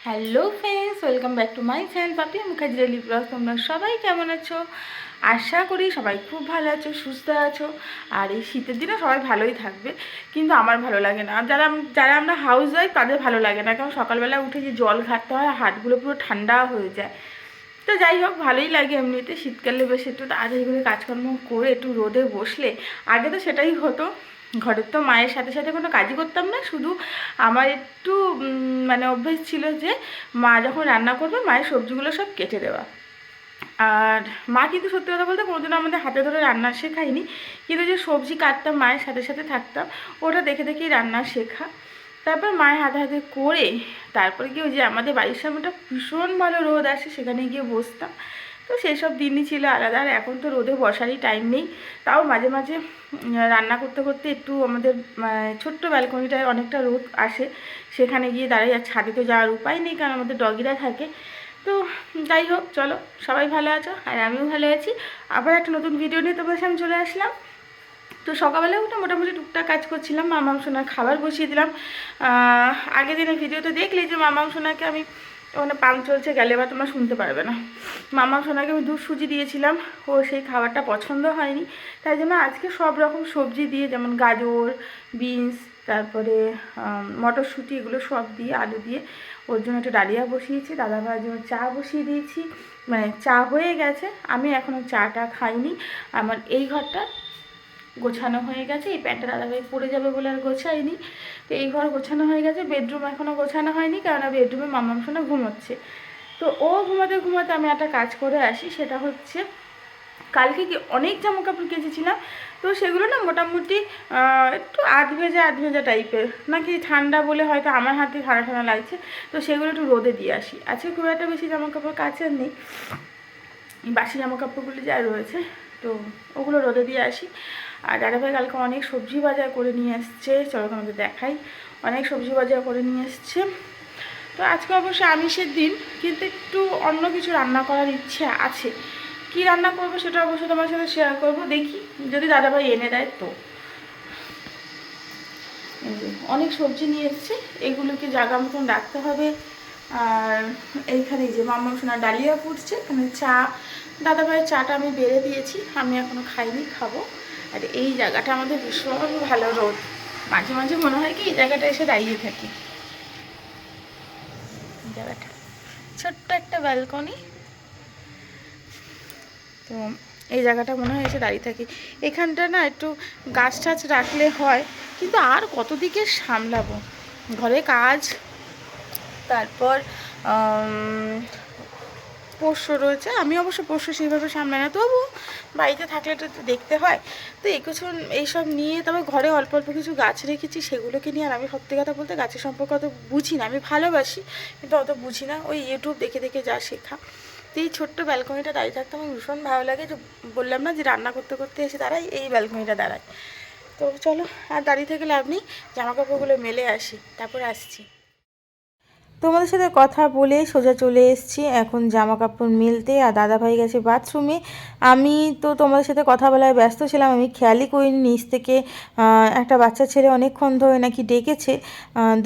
Hello friends welcome back to my channel Papi Mukherjee daily blog তোমরা সবাই কেমন আছো? আশা করি সবাই খুব ভালো আছো, সুস্থ আছো। আর এই শীতের দিনে সবাই ভালোই থাকবে, কিন্তু আমার ভালো লাগে না। আর যারা যারা আমরা হাউস ওয়াইফ তাদের ভালো লাগে না, কারণ সকালবেলা উঠে যে জল ঘাটতে হয়, হাতগুলো পুরো ঠান্ডা হয়ে যায়। তো যাই হোক, ভালোই লাগে এমনিতে শীতকালে বেশ একটু। তাড়াতাড়ি করে কাজকর্ম করে একটু রোদে বসলে আগে তো সেটাই হতো। ঘরের তো মায়ের সাথে সাথে কোনো কাজই করতাম না, শুধু আমার একটু মানে অভ্যেস ছিল যে মা যখন রান্না করবে, মায়ের সবজিগুলো সব কেটে দেওয়া। আর মা কিন্তু সত্যি কথা বলতে কোনোদিনও আমাদের হাতে ধরে রান্না শেখায়নি। কিন্তু যে সবজি কাটতাম, মায়ের সাথে সাথে থাকতাম, ওটা দেখে দেখেই রান্না শেখা। তারপর মায়ের হাতে হাতে করে তারপরে কি ওই যে আমাদের বাড়ির সামনেটা ভীষণ ভালো রোদ আসে, সেখানে গিয়ে বসতাম। তো সেই সব দিনই ছিল আলাদা, আর এখন তো রোদে বসারই টাইম নেই। তাও মাঝে মাঝে রান্না করতে করতে একটু আমাদের ছোট্ট ব্যালকনিটায় অনেকটা রোদ আসে। সেখানে গিয়ে দাঁড়াই, আর ছাদে তো যাওয়ার উপায় নেই, কারণ আমাদের ডগিরা থাকে। তো যাই হোক, চলো, সবাই ভালো আছো? আর আমিও ভালো আছি। আবার একটা নতুন ভিডিও নিয়ে তোমাদের সামনে চলে আসলাম। তো সকালবেলা উঠে মোটামুটি টুকটাক কাজ করছিলাম, মামাম সোনার খাবার বসিয়ে দিলাম। আগের দিনের ভিডিওতে দেখলি যে মামাম সোনাকে আমি ওখানে পাম্প চলছে, গেলে বা তোমরা শুনতে পারবে না। মামাম সোনাকে আমি দুধ সুজি দিয়েছিলাম, ও সেই খাবারটা পছন্দ হয়নি। তাই জন্য আজকে সব রকম সবজি দিয়ে, যেমন গাজর, বিনস, তারপরে মটরশুঁটি, এগুলো সব দিয়ে, আলু দিয়ে ওর জন্য একটু ডালিয়া বসিয়েছি দাদা ভাইয়ের জন্য চা বসিয়ে দিয়েছি। মানে চা হয়ে গেছে, আমি এখনও চাটা খাইনি। আমার এই ঘরটা গোছানো হয়ে গেছে, এই প্যান্টটা দাদাভাই পরে যাবে বলে আর গোছাইনি তো এই ঘর গোছানো হয়ে গেছে, বেডরুম এখনও গোছানো হয়নি, কেননা বেডরুমে মামাম সোনা ঘুমোচ্ছে। তো ও ঘুমাতে ঘুমাতে আমি একটা কাজ করে আসি, সেটা হচ্ছে, কালকে কি অনেক জামা কাপড় কেচেছিলাম তো সেগুলো না মোটামুটি একটু আধ ভেজা আধ ভেজা টাইপের নাকি ঠান্ডা বলে হয়তো আমার হাতে ঠান্ডা ঠান্ডা লাগছে, তো সেগুলো একটু রোদে দিয়ে আসি। আজকে খুব একটা বেশি জামা কাপড় কাছে নেই, বাসি জামা কাপড়গুলো যা রয়েছে, তো ওগুলো রোদে দিয়ে আসি। আর দাদাভাই কালকে অনেক সবজি বাজার করে নিয়ে এসছে, চলো তোমাদের দেখাই। অনেক সবজি বাজার করে নিয়ে এসছে। তো আজকে অবশ্য আমিষের দিন, কিন্তু একটু অন্য কিছু রান্না করার ইচ্ছে আছে। কি রান্না করব সেটা অবশ্য তোমার সাথে শেয়ার করব। দেখি, যদি দাদাভাই এনে দেয় তো। অনেক সবজি নিয়ে এসছে, এগুলোকে জায়গা মতন রাখতে হবে। আর এইখানে যে মাম্মা সোনা ডালিয়া ফুটছে, এখানে চা। দাদা ভাইয়ের চাটা আমি বেড়ে দিয়েছি, আমি এখনও খাইনি, খাব। আর এই জায়গাটা আমাদের ভীষণ ভালো রোদ। মাঝে মাঝে মনে হয় কি, এই জায়গাটা এসে দাঁড়িয়ে থাকি। জায়গাটা। ছোট্ট একটা ব্যালকনি তো এই জায়গাটা মনে হয় এসে দাঁড়িয়ে থাকি। এখানটা না একটু গাছ টাছ রাখলে হয়, কিন্তু আর কত দিকে সামলাবো? ঘরে কাজ, তারপর পোষ্য রয়েছে। আমি অবশ্য পোষ্য সেইভাবে সামলাই না, তবু বাড়িতে থাকলে তো দেখতে হয়। তো এই কিছু এইসব নিয়ে তবে ঘরে অল্প অল্প কিছু গাছ রেখেছি, সেগুলোকে নিয়ে আর আমি সত্যি কথা বলতে গাছের সম্পর্কে অত বুঝি না। আমি ভালোবাসি, কিন্তু অত বুঝি না। ওই ইউটিউব দেখে দেখে যা শেখা। তো এই ছোট্ট ব্যালকনিটা দাঁড়িয়ে থাকতে আমার ভীষণ ভালো লাগে যে বললাম না যে রান্না করতে করতে এসে দাঁড়াই এই ব্যালকনিটা দাঁড়ায়। তো চলো, আর দাঁড়িয়ে থেকে লাভ নেই জামা কাপড়গুলো মেলে আসি, তারপর আসছি। তোমাদের সাথে কথা বলে সোজা চলে এসছি, এখন জামা কাপড় মেলতে, আর দাদাভাই গেছে বাথরুমে আমি তো তোমাদের সাথে কথা বলায় ব্যস্ত ছিলাম, আমি খেয়ালই করিনি নিচ থেকে একটা বাচ্চা ছেলে অনেকক্ষণ ধরে নাকি ডেকেছে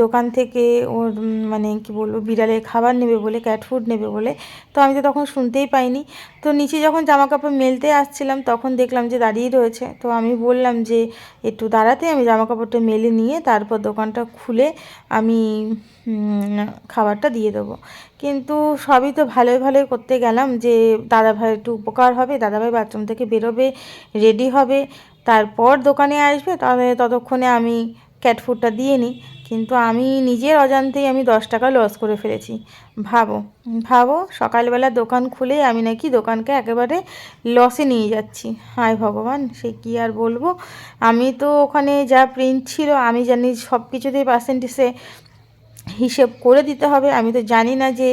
দোকান থেকে ওর মানে কি বলব বিড়ালের খাবার নেবে বলে ক্যাট ফুড নেবে বলে, তো আমি তো তখন শুনতেই পাইনি। তো নিচে যখন জামা কাপড় মেলতে আসছিলাম, তখন দেখলাম যে দাঁড়িয়ে রয়েছে, তো আমি বললাম যে একটু দাঁড়াতে, আমি জামা কাপড়টা মেলে নিয়ে তারপর দোকানটা খুলে আমি খাবারটা দিয়ে দেবো। কিন্তু সবই তো ভালোই ভালোই করতে গেলাম যে দাদাভাই একটু উপকার হবে, দাদাভাই বাথরুম থেকে বেরোবে রেডি হবে। তারপর দোকানে আসবে তাহলে ততক্ষণে আমি ক্যাট ফুডটা দিয়ে নিই। কিন্তু আমি নিজের অজান্তেই আমি দশ টাকা লস করে ফেলেছি। ভাবো ভাবো, সকালবেলা দোকান খুলে আমি নাকি দোকানকে একেবারে লসে নিয়ে যাচ্ছি। হায় ভগবান, সে কি আর বলব? আমি তো ওখানে যা প্রিন্ট ছিল, আমি জানি সব কিছুতেই পার্সেন্টেজে হিসেব করে দিতে হবে। আমি তো জানি না যে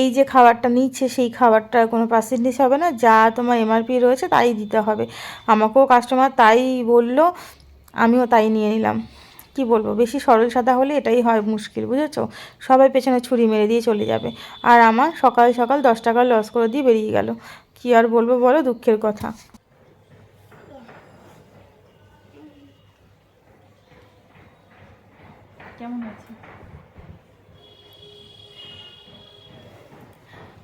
এই যে খাবারটা নিচ্ছে, সেই খাবারটার কোনো পার্সেন্টেজ হবে না। যা তোমার এমআরপি রয়েছে, তাই দিতে হবে। আমাকেও কাস্টমার তাই বলল, আমিও তাই নিয়ে নিলাম। কি বলব, বেশি সরল সাদা হলে এটাই হয় মুশকিল, বুঝেছ? সবাই পেছনে ছুরি মেরে দিয়ে চলে যাবে। আর আমার সকাল সকাল দশ টাকা লস করে দিয়ে বেরিয়ে গেল। কি আর বলব বলো, দুঃখের কথা। কেমন আছে?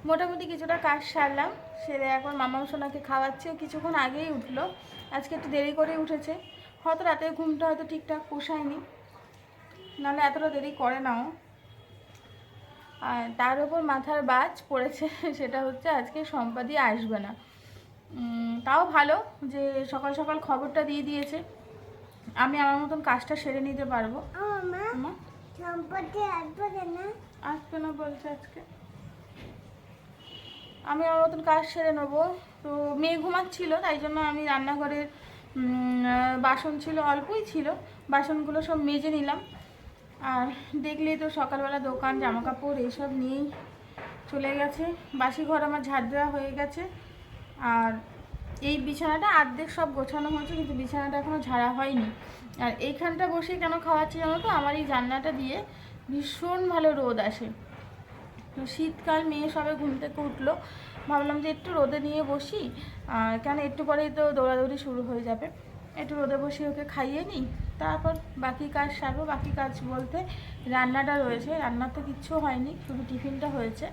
মোটামুটি কিছুটা কাজ সারলাম। সেরে এখন মামা সোনাকে খাওয়াচ্ছে। ও কিছুক্ষণ আগেই উঠল। আজকে একটু দেরি করে উঠেছে। হয়তো রাতের ঘুমটা হয়তো ঠিকঠাক পোষায়নি। নাহলে এতটা দেরি করে নাও। আর তার ওপর মাথার বাজ পড়েছে। সেটা হচ্ছে আজকে সম্পাদি আসবে না। তাও ভালো যে সকাল সকাল খবরটা দিয়ে দিয়েছে। আমি আমার মতন কাজটা সেরে নিতে পারব। আসবে না বলছে আজকে। আমি আমার মতন কাজ সেরে নেব। তো মেয়ে ঘুমাচ্ছিল, তাই জন্য আমি রান্নাঘরের বাসন ছিল, অল্পই ছিল। বাসনগুলো সব মেজে নিলাম। আর দেখলেই তো সকালবেলা দোকান জামা কাপড় এইসব নিয়েই চলে গেছে। বাসি ঘর আমার ঝাড় দেওয়া হয়ে গেছে। আর এই বিছানাটা অর্ধেক সব গোছানো হয়েছে, কিন্তু বিছানাটা এখনও ঝাড়া হয়নি। আর এইখানটা বসে কেন খাওয়াচ্ছি জানো তো? আমার এই জানলাটা দিয়ে ভীষণ ভালো রোদ আসে। শীতকাল মেয়ে সবে ঘুম থেকে উঠল। ভাবলাম যে একটু রোদে নিয়ে বসি। কেন একটু পরেই তো দৌড়াদৌড়ি শুরু হয়ে যাবে। একটু রোদে বসে ওকে খাইয়ে নিই। তারপর বাকি কাজ সারবো। বাকি কাজ বলতে রান্নাটা রয়েছে। রান্নার তো কিচ্ছু হয়নি, শুধু টিফিনটা হয়েছে।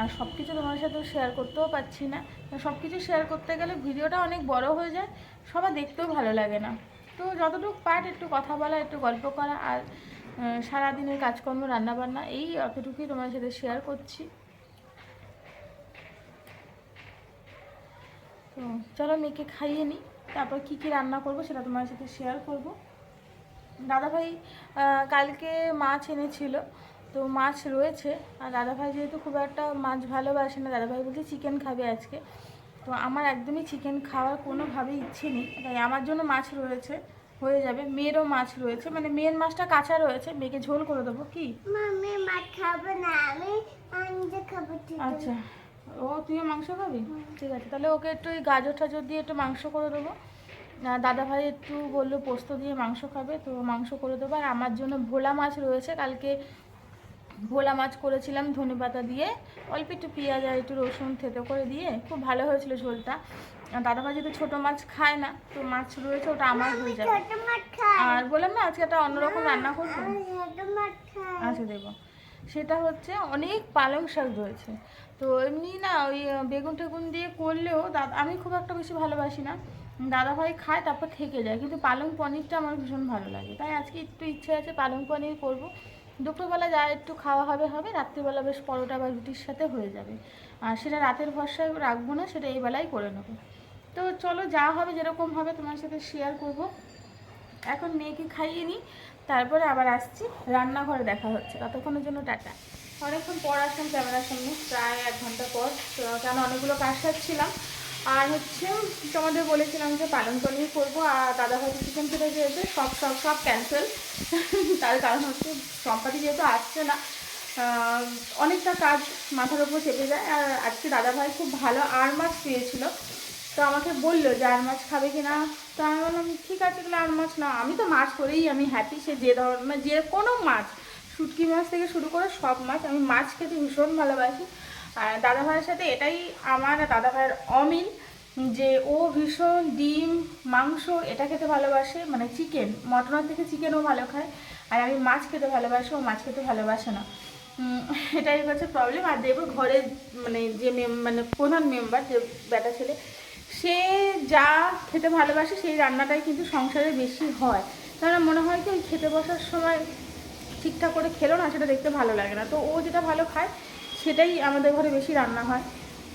আর সব কিছু তোমার সাথে শেয়ার করতেও পারছি না। সব কিছু শেয়ার করতে গেলে ভিডিওটা অনেক বড় হয়ে যায়। সবার দেখতেও ভালো লাগে না। তো যতটুকু পার্ট একটু কথা বলা, একটু গল্প করা, আর সারাদিনের কাজকর্ম, রান্নাবান্না, এই অতটুকুই তোমার সাথে শেয়ার করছি। তো চলো মেয়েকে খাইয়ে নিই, তারপর কী কী রান্না করব সেটা তোমার সাথে শেয়ার করব। দাদাভাই কালকে মাছ এনেছিল, তো মাছ রয়েছে, আর দাদাভাই যেহেতু খুব একটা মাছ ভালোবাসে না, দাদাভাই বলছে চিকেন খাবে আজকে। তো আমার একদমই চিকেন খাওয়ার কোনোভাবেই ইচ্ছে নেই, তাই আমার জন্য মাছ রয়েছে। হয়ে যাবে। মেয়েরও মাছ রয়েছে। মানে মেয়ের মাছটা কাঁচা রয়েছে। মেয়েকে ঝোল করে দেবো কি? আচ্ছা। ও তুইও মাংস খাবি? ঠিক আছে। তাহলে ওকে একটু ওই গাজর টাজর দিয়ে একটু মাংস করে দেবো। দাদা ভাই একটু বলল পোস্ত দিয়ে মাংস খাবে তো মাংস করে দেবো। আর আমার জন্য ভোলা মাছ রয়েছে। কালকে ভোলা মাছ করেছিলাম ধনে পাতা দিয়ে। অল্প একটু পেঁয়াজ আর একটু রসুন থেতো করে দিয়ে। খুব ভালো হয়েছিল ঝোলটা। দাদা ভাই যেহেতু ছোটো মাছ খায় না তো মাছ রয়েছে ওটা আমার হয়ে যাবে। আর বললাম না আজকে একটা অন্যরকম রান্না করব? খাই। আচ্ছা দেবো। সেটা হচ্ছে অনেক পালং শাক রয়েছে। তো এমনি না ওই বেগুন টেগুন দিয়ে করলেও দাদা আমি খুব একটা বেশি ভালোবাসি না। দাদাভাই খায় তারপর থেকে যায়। কিন্তু পালং পনিরটা আমার ভীষণ ভালো লাগে। তাই আজকে একটু ইচ্ছে আছে পালং পনির করব। দুপুরবেলা যা একটু খাওয়া হবে হবে। রাত্রিবেলা বেশ পরোটা বা রুটির সাথে হয়ে যাবে। আর সেটা রাতের ভরসায় রাখব না সেটা এই বেলায় করে নেব। তো চলো, যা হবে যেরকম হবে তোমার সাথে শেয়ার করব। এখন মেয়েকে খাইয়ে নিই, তারপরে আবার আসছি। রান্নাঘরে দেখা হচ্ছে। ততক্ষণের জন্য টাটা। অনেকক্ষণ পর আসলাম ক্যামেরার সামনে, প্রায় এক ঘণ্টা পর। কেন, অনেকগুলো কাজ সারছিলাম আর হচ্ছে, তোমাদের বলেছিলাম যে পালন পনির করব, আর দাদা ভাই চিকেন ফেটে যেহেতু সব সব সব ক্যান্সেল তার কারণ হচ্ছে, সম্পাদি যেহেতু আসছে না অনেকটা কাজ মাথার উপর চেপে যায়। আর আজকে দাদা ভাই খুব ভালো আর মাছ পেয়েছিল। তো আমাকে বলল যে আর মাছ খাবে কি না তো আমি বললাম, ঠিক আছে, তাহলে আর মাছ না। আমি তো মাছ করেই আমি হ্যাপি সে যে ধরনের মানে যে কোনো মাছ, শুটকি মাছ থেকে শুরু করে সব মাছ আমি মাছ খেতে ভীষণ ভালোবাসি। আর দাদা ভাইয়ের সাথে এটাই আমার দাদা ভাইয়ের অমিল যে ও ভীষণ ডিম, মাংস এটা খেতে ভালোবাসে মানে চিকেন মটনের থেকে চিকেনও ভালো খায়। আর আমি মাছ খেতে ভালোবাসি, ও মাছ খেতে ভালোবাসে না। এটাই হচ্ছে প্রবলেম আর দেবো ঘরের মানে যে মানে প্রধান মেম্বার যে বেটা ছেলে সে যা খেতে ভালোবাসে সেই রান্নাটাই কিন্তু সংসারে বেশি হয়। কারণ মনে হয় কি ওই খেতে বসার সময় ঠিকঠাক করে খেলো না, সেটা দেখতে ভালো লাগে না। তো ও যেটা ভালো খায়, সেটাই আমাদের ঘরে বেশি রান্না হয়।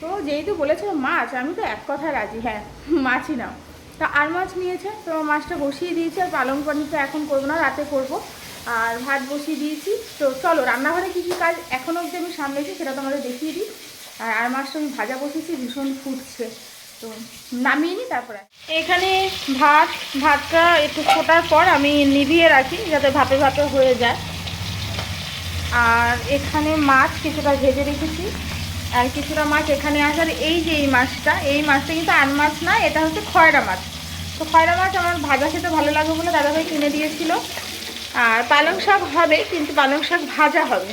তো যেহেতু বলেছে মাছ, আমি তো এক কথায় রাজি হ্যাঁ মাছই নাও। তা আর মাছ নিয়েছে, তো মাছটা বসিয়ে দিয়েছি, আর পালং পানি তো এখন করব না, রাতে করব। আর ভাত বসিয়ে দিয়েছি, তো চলো, রান্নাঘরে কী কী কাজ এখনও অবধি আমি সামলেছি, সেটা তোমাদের দেখিয়ে দিই। আর আর মাছটা আমি ভাজা বসিয়েছি, ভীষণ ফুটছে। তো নামিয়ে নিই, তারপরে এখানে ভাত ভাতটা একটু ফোটার পর আমি নিভিয়ে রাখি, যাতে ভাপে ভাপে হয়ে যায়। আর এখানে মাছ কিছুটা ভেজে রেখেছি। আর কিছুটা মাছ এখানে আসার এই যে এই মাছটা এই মাছটা কিন্তু আর মাছ না, এটা হচ্ছে খয়রা মাছ। তো খয়রা মাছ আমার ভাজা খেতে ভালো লাগে বলে দাদাভাই কিনে দিয়েছিল। আর পালং শাক হবে, কিন্তু পালং শাক ভাজা হবে।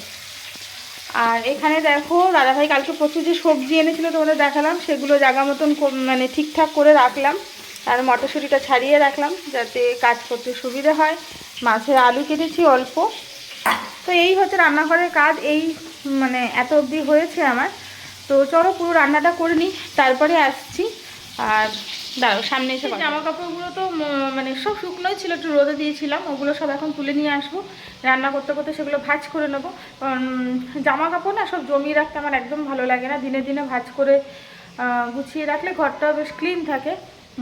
আর এখানে দেখো দাদাভাই কালকে প্রচুর যে সবজি এনেছিল তোমাদের দেখালাম, সেগুলো জায়গা মতন মানে ঠিকঠাক করে রাখলাম। আর মটরশুঁটিটা ছাড়িয়ে রাখলাম যাতে কাজ করতে সুবিধা হয়। মাছের আলু কেটেছি অল্প। তো এই হচ্ছে রান্নাঘরের কাজ, এই মানে এত অবধি হয়েছে আমার। তো চলো পুরো রান্নাটা করে নিই, তারপরে আসছি। আর দাঁড়াও সামনে এসে জামা কাপড়গুলো তো মানে সব শুকনোই ছিল একটু রোদে দিয়েছিলাম ওগুলো সব এখন তুলে নিয়ে আসব। রান্না করতে করতে সেগুলো ভাজ করে নেব। জামা কাপড় না সব জমিয়ে রাখতে আমার একদম ভালো লাগে না। দিনে দিনে ভাজ করে গুছিয়ে রাখলে ঘরটাও বেশ ক্লিন থাকে।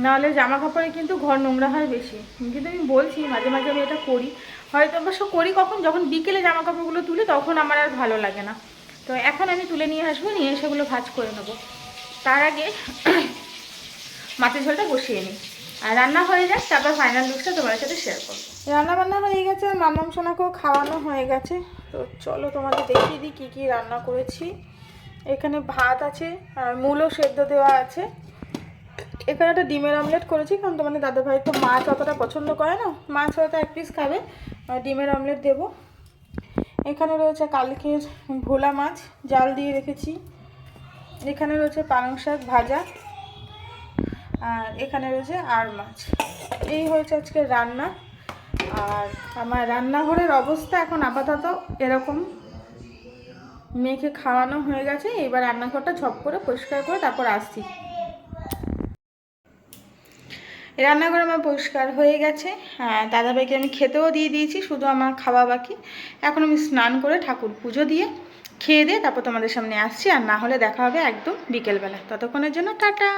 নাহলে জামা কাপড়ে কিন্তু ঘর নোংরা হয় বেশি। কিন্তু আমি বলছি মাঝে মাঝে আমি এটা করি। হয়তো অবশ্য করি কখন যখন বিকেলে জামা কাপড়গুলো তুলি তখন আমার আর ভালো লাগে না। তো এখন আমি তুলে নিয়ে আসব নিয়ে সেগুলো ভাজ করে নেব। তার আগে মাছের ঝোলটা বসিয়ে নিই। আর রান্না হয়ে যাক, তারপর ফাইনাল লুকসটা তোমার সাথে শেয়ার করব। রান্না বান্না হয়ে গেছে, আর মামাম সোনাকেও খাওয়ানো হয়ে গেছে। তো চলো তোমাকে দেখিয়ে দিই কী কী রান্না করেছি। এখানে ভাত আছে, আর মূলও সেদ্ধ দেওয়া আছে। এখানে একটা ডিমের অমলেট করেছি, কারণ তোমাদের দাদাভাই তো মাছ অতটা পছন্দ করে না। মাছ হয়তো এক পিস খাবে ডিমের অমলেট দেবো। এখানে রয়েছে কালকের ভোলা মাছ, জাল দিয়ে রেখেছি। এখানে রয়েছে পালং শাক ভাজা। আর এখানে রয়েছে আর মাছ। এই হয়েছে আজকে রান্না। আর আমার রান্নাঘরের অবস্থা এখন আপাতত এরকম। মেয়েকে খাওয়ানো হয়ে গেছে, এবার রান্নাঘরটা ঝপ করে পরিষ্কার করে তারপর আসছি। রান্নাঘর আমার পরিষ্কার হয়ে গেছে। হ্যাঁ দাদাভাইকে আমি খেতেও দিয়ে দিয়েছি, শুধু আমার খাওয়া বাকি। এখন আমি স্নান করে ঠাকুর পুজো দিয়ে খেয়ে দিয়ে তারপর তোমাদের সামনে আসছি, আর না হলে দেখা হবে একদম বিকেলবেলা। ততক্ষণের জন্য টাটা।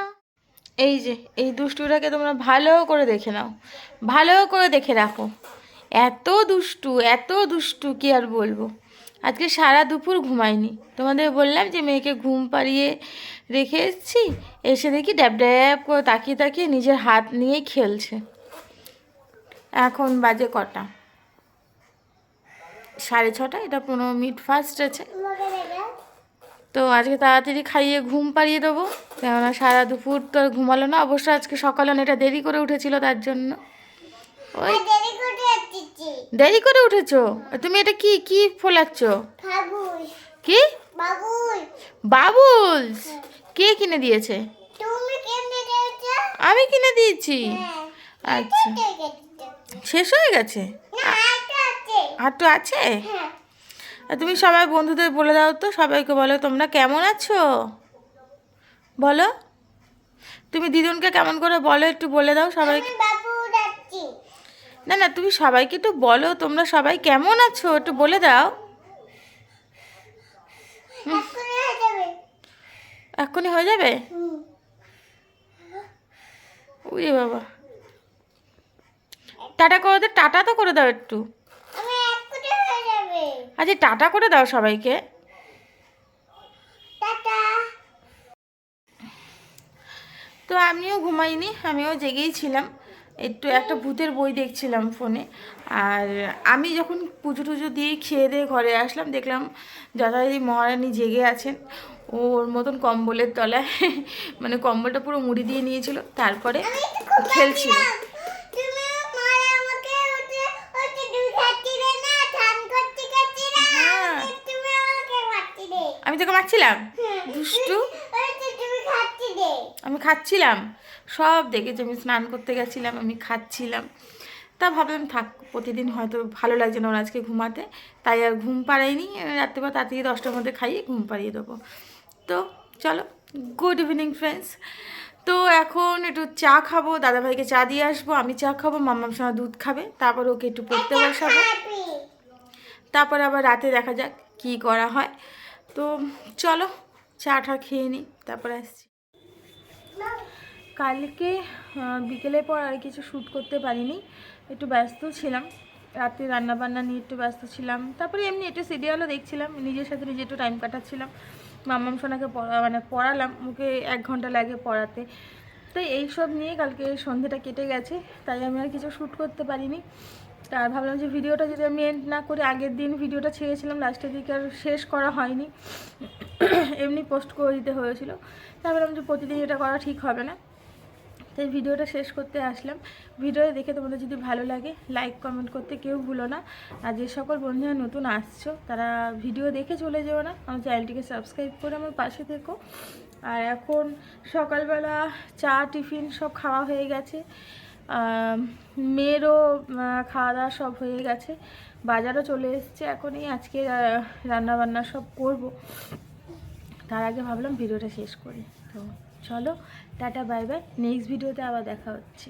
এই যে, এই দুষ্টুটাকে তোমরা ভালো করে দেখে নাও। ভালো করে দেখে রাখো। এত দুষ্টু এত দুষ্টু, কি আর বলব? আজকে সারা দুপুর ঘুমাইনি তোমাদের বললাম যে, মেয়েকে ঘুম পাড়িয়ে রেখে এসেছি। এসে দেখি ড্যাব ড্যাব করে তাকিয়ে তাকিয়ে নিজের হাত নিয়ে খেলছে। এখন বাজে কটা? সাড়ে ছটা, এটা পনেরো মিনিট ফার্স্ট আছে। তো আজকে তাড়াতাড়ি খাইয়ে ঘুম পাড়িয়ে দেবো। কেননা সারা দুপুর তো আর ঘুমালো না অবশ্য আজকে সকালে অনেকটা দেরি করে উঠেছিল তার জন্য। ওই দেরি করে উঠেছো। তুমি এটা কি কি ফোলাচ্ছ? কি? বাবুলস কে কিনে দিয়েছে? আমি কিনে দিয়েছি। হ্যাঁ। আচ্ছা। শেষ হয়ে গেছে? আর তো আছে? হ্যাঁ। আর তুমি সবাই বন্ধুদের বলে দাও তো সবাইকে বলো তোমরা কেমন আছো? বলো। তুমি দিদুনকে কেমন করে বলো একটু বলে দাও সবাইকে না না তুমি সবাইকে একটু বলো তোমরা সবাই কেমন আছো একটু বলে দাও। এক্ষুনি হয়ে যাবে। উই বাবা। টাটা করে দে টাটা তো করে দাও একটু আমি এক্ষুনি হয়ে যাবে আচ্ছা টাটা করে দাও সবাইকে। তো আমিও ঘুমাইনি আমিও জেগেই ছিলাম। একটু একটা ভূতের বই দেখছিলাম ফোনে। আর আমি যখন পুজো টুজো দিয়ে খেয়ে দিয়ে ঘরে আসলাম দেখলাম যথারীতি মহারানী জেগে আছেন। ওর মতন কম্বলের তলায় মানে কম্বলটা পুরো মুড়ি দিয়ে নিয়েছিল তারপরে খেলছিল। তোকে মারছিলাম দুষ্টু? আমি খাচ্ছিলাম। সব দেখেছি আমি স্নান করতে গেছিলাম আমি খাচ্ছিলাম। তা ভাবলাম থাক প্রতিদিন হয়তো ভালো লাগছে না ওর আজকে ঘুমাতে। তাই আর ঘুম পাড়াইনি। রাত্রিবেলা তাড়াতাড়ি দশটার মধ্যে খাইয়ে ঘুম পাড়িয়ে দেবো। তো চলো গুড ইভিনিং ফ্রেন্ডস তো এখন একটু চা খাব দাদাভাইকে চা দিয়ে আসব আমি চা খাব মাম্মার সঙ্গে দুধ খাবে তারপর ওকে একটু পড়তে বসাবো। তারপর আবার রাতে দেখা যাক কি করা হয়। তো চলো চাটা খেয়ে নিই তারপরে আসছি। কালকে বিকেলের পর আর কিছু শ্যুট করতে পারিনি, একটু ব্যস্ত ছিলাম। রাতে রান্না বান্না নিয়ে একটু ব্যস্ত ছিলাম। তারপরে এমনি একটু সিরিয়ালও দেখছিলাম, নিজের সাথে নিজে একটু টাইম কাটাচ্ছিলাম। মাম্মাম সোনাকে পড়া মানে পড়ালাম, ওকে এক ঘণ্টা লাগে পড়াতে। তো এইসব নিয়ে কালকে সন্ধেটা কেটে গেছে, তাই আমি আর কিছু শ্যুট করতে পারিনি। আর ভাবলাম যে ভিডিওটা যদি আমি এন্ড না করে, আগের দিন ভিডিওটা ছেড়েছিলাম লাস্টের দিকে আর শেষ করা হয়নি। এমনি পোস্ট করে দিতে হয়েছিল। তাই ভাবলাম যে প্রতিদিন এটা করা ঠিক হবে না। তাই ভিডিওটা শেষ করতে আসলাম। ভিডিওটা দেখে তোমাদের যদি ভালো লাগে লাইক কমেন্ট করতে কেউ ভুলো না। আর যে সকল বন্ধুরা নতুন আসছো, তারা ভিডিও দেখে চলে যেও না। আমার চ্যানেলটিকে সাবস্ক্রাইব করে আমার পাশে থেকো। আর এখন সকালবেলা চা, টিফিন সব খাওয়া হয়ে গেছে। মেয়েরও খাওয়া দাওয়া সব হয়ে গেছে। বাজারও চলে এসছে। এখনই আজকে রান্না বান্না সব করব। তার আগে ভাবলাম ভিডিওটা শেষ করি। তো চলো, টাটা বাই বাই নেক্সট ভিডিওতে আবার দেখা হচ্ছে।